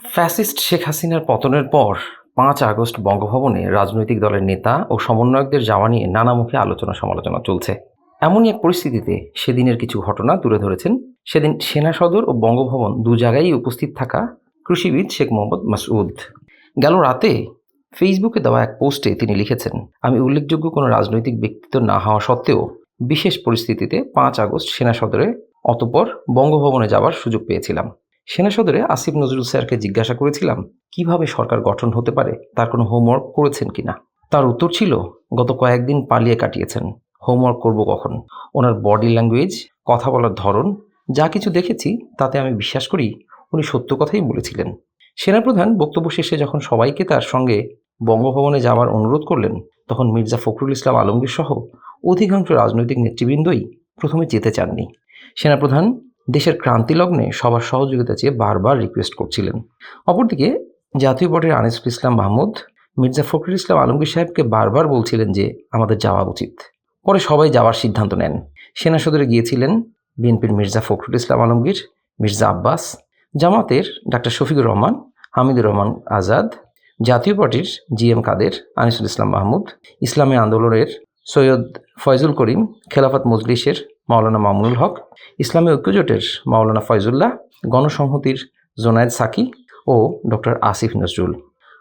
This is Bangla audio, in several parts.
ফ্যাসিস্ট শেখ হাসিনার পতনের পর পাঁচ আগস্ট বঙ্গভবনে রাজনৈতিক দলের নেতা ও সমন্বয়কদের যাওয়া নিয়ে নানামুখী আলোচনা সমালোচনা চলছে। এমনই এক পরিস্থিতিতে সেদিনের কিছু ঘটনা তুলে ধরেছেন সেদিন সেনা সদর ও বঙ্গভবন দু জায়গায় উপস্থিত থাকা কৃষিবিদ শেখ মোহাম্মদ মাসউদ। গেল রাতে ফেসবুকে দেওয়া এক পোস্টে তিনি লিখেছেন, আমি উল্লেখযোগ্য কোনো রাজনৈতিক ব্যক্তিত্ব না হওয়া সত্ত্বেও বিশেষ পরিস্থিতিতে পাঁচ আগস্ট সেনা সদরে অতপর বঙ্গভবনে যাওয়ার সুযোগ পেয়েছিলাম। সেনা সদরে আসিফ নজরুল স্যারকে জিজ্ঞাসা করেছিলাম, কীভাবে সরকার গঠন হতে পারে? তার কোনো হোমওয়ার্ক করেছেন কিনা? তার উত্তর ছিল, গত কয়েকদিন পালিয়ে কাটিয়েছেন। হোমওয়ার্ক করব কখন? ওনার বডি ল্যাঙ্গুয়েজ, কথা বলার ধরন, যা কিছু দেখেছি, তাতে আমি বিশ্বাস করি উনি সত্য কথাই বলেছিলেন। সেনাপ্রধান বক্তব্য শেষে যখন সবাইকে তার সঙ্গে বঙ্গভবনে যাওয়ার অনুরোধ করলেন, তখন মির্জা ফখরুল ইসলাম আলমগীর সহ অধিকাংশ রাজনৈতিক নেতৃবৃন্দই প্রথমে যেতে চাননি। সেনাপ্রধান দেশের ক্রান্তিলগ্নে সবার সহযোগিতা চেয়ে বারবার রিকোয়েস্ট করছিলেন। অপরদিকে, জাতীয় পার্টির আনিসুল ইসলাম মাহমুদ, মির্জা ফখরুল ইসলাম আলমগীর সাহেবকে বারবার বলছিলেন যে আমাদের যাওয়া উচিত। পরে সবাই যাওয়ার সিদ্ধান্ত নেন। সেনা সদরে গিয়েছিলেন বিএনপির মির্জা ফখরুল ইসলাম আলমগীর, মির্জা আব্বাস, জামাতের ডাক্তার শফিকুর রহমান, হামিদুর রহমান আজাদ, জাতীয় পার্টির জি এম কাদের, আনিসুল ইসলাম মাহমুদ, ইসলামী আন্দোলনের সৈয়দ ফয়জুল করিম, খেলাফত মজলিসের মাওলানা মামুনুল হক, ইসলামী ঐক্যজোটের মাওলানা ফয়জুল্লাহ, গণসংহতির জোনায়েদ সাকি ও ডক্টর আসিফ নজরুল।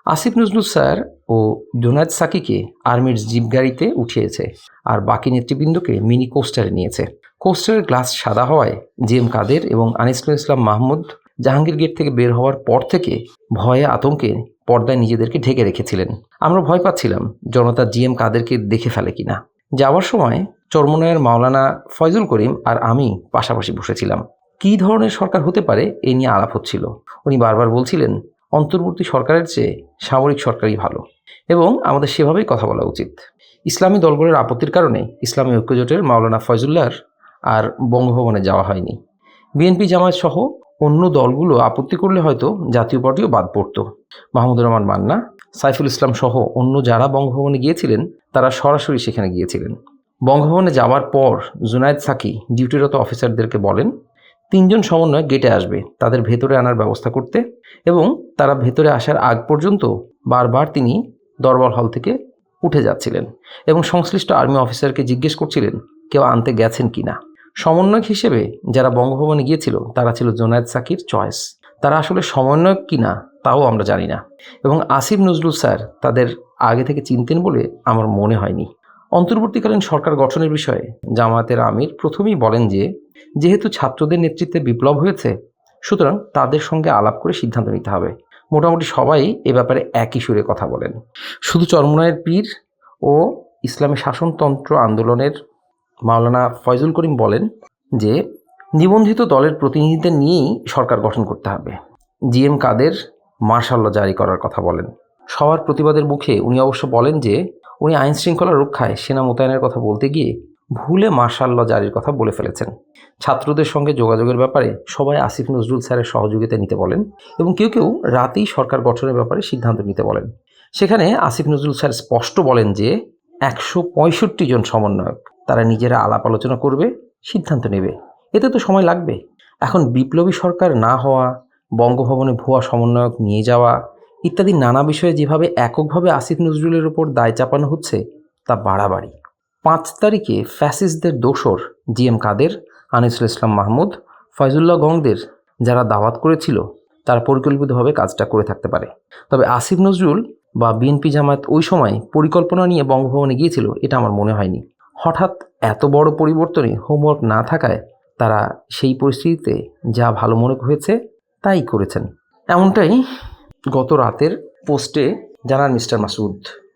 আসিফ নজরুল স্যার ও জোনায়েদ সাকিকে আর্মির জিপ গাড়িতে উঠিয়েছে আর বাকি নেতৃবৃন্দকে মিনি কোস্টারে নিয়েছে। কোস্টারের গ্লাস সাদা হওয়ায় জি এম কাদের এবং আনিসুল ইসলাম মাহমুদ জাহাঙ্গীর গেট থেকে বের হওয়ার পর থেকে ভয়ে আতঙ্কে পর্দায় নিজেদেরকে ঢেকে রেখেছিলেন। আমরা ভয় পাচ্ছিলাম জনতা জি এম কাদেরকে দেখে ফেলে কিনা। যাওয়ার সময় চরমনয়ের মাওলানা ফয়জুল করিম আর আমি পাশাপাশি বসেছিলাম। কী ধরনের সরকার হতে পারে এ নিয়ে আলাপ হচ্ছিল। উনি বারবার বলছিলেন, অন্তর্বর্তী সরকারের চেয়ে সামরিক সরকারই ভালো। এবং আমাদের সেভাবেই কথা বলা উচিত। ইসলামী দলগুলোর আপত্তির কারণে ইসলামী ঐক্যজোটের মাওলানা ফয়জুল্লাহর আর বঙ্গভবনে যাওয়া হয়নি। বিএনপি জামায়াত সহ অন্য দলগুলো আপত্তি করলে হয়তো জাতীয় পার্টিও বাদ পড়ত। মাহমুদুর রহমান মান্না, সাইফুল ইসলাম সহ অন্য যারা বঙ্গভবনে গিয়েছিলেন, তারা সরাসরি সেখানে গিয়েছিলেন। বঙ্গভবনে যাওয়ার পর জুনায়েদ সাকি ডিউটিরত অফিসারদেরকে বলেন, তিনজন সমন্বয় গেটে আসবে, তাদের ভেতরে আনার ব্যবস্থা করতে এবং তারা ভেতরে আসার আগ পর্যন্ত বারবার তিনি দরবার হল থেকে উঠে যাচ্ছিলেন এবং সংশ্লিষ্ট আর্মি অফিসারকে জিজ্ঞেস করছিলেন, কেউ আনতে গেছেন কি না? সমন্বয়ক হিসেবে যারা বঙ্গভবনে গিয়েছিল, তারা ছিল জোনায়েদ সাকির চয়েস। তারা আসলে সমন্বয়ক কি না, তাও আমরা জানি না এবং আসিফ নজরুল স্যার তাদের আগে থেকে চিনতেন বলে আমার মনে হয়নি। অন্তর্বর্তীকালীন সরকার গঠনের বিষয়ে জামায়াতের আমির প্রথমেই বলেন যে, যেহেতু ছাত্রদের নেতৃত্বে বিপ্লব হয়েছে, সুতরাং তাদের সঙ্গে আলাপ করে সিদ্ধান্ত নিতে হবে। মোটামুটি সবাই এ ব্যাপারে একই সুরে কথা বলেন। শুধু চরমনায়ের পীর ও ইসলামী শাসনতন্ত্র আন্দোলনের মাওলানা ফয়জুল করিম বলেন যে, নিবন্ধিত দলের প্রতিনিধিদের নিয়েই সরকার গঠন করতে হবে। জিএম কাদের মার্শাল্লা জারি করার কথা বলেন। সবার প্রতিবাদের মুখে উনি অবশ্য বলেন যে উনি আইন শৃঙ্খলা রক্ষায় সেনা মোতায়েনের কথা বলতে গিয়ে ভুলে মার্শাল্লা জারির কথা বলে ফেলেছেন। ছাত্রদের সঙ্গে যোগাযোগের ব্যাপারে সবাই আসিফ নজরুল স্যারের সহযোগিতা নিতে বলেন এবং কেউ কেউ রাতেই সরকার গঠনের ব্যাপারে সিদ্ধান্ত নিতে বলেন। সেখানে আসিফ নজরুল স্যার স্পষ্ট বলেন যে একশো পঁয়ষট্টি জন সমন্বয়ক, তারা নিজেরা আলাপ আলোচনা করবে, সিদ্ধান্ত নেবে। এতে তো সময় লাগবে। এখন বিপ্লবী সরকার না হওয়া, বঙ্গভবনে ভুয়া সমন্বয়ক নিয়ে যাওয়া ইত্যাদি নানা বিষয়ে যেভাবে এককভাবে আসিফ নজরুলের ওপর দায় চাপানো হচ্ছে, তা বাড়াবাড়ি। পাঁচ তারিখে ফ্যাসিস্টদের দোসর জি এম কাদের, আনিসুল ইসলাম মাহমুদ, ফয়জুল্লাহ গংদের যারা দাওয়াত করেছিল, তারা পরিকল্পিতভাবে কাজটা করে থাকতে পারে। তবে আসিফ নজরুল বা বিএনপি জামায়াত ওই সময় পরিকল্পনা নিয়ে বঙ্গভবনে গিয়েছিল, এটা আমার মনে হয়নি। হঠাৎ এত বড় পরিবর্তনে হোমওয়ার্ক না থাকায় তারা সেই পরিস্থিতিতে যা ভালো মনে হয়েছে, তাই করেছেন। এমনটাই গত রাতের পোস্টে জানান মিস্টার মাসুদ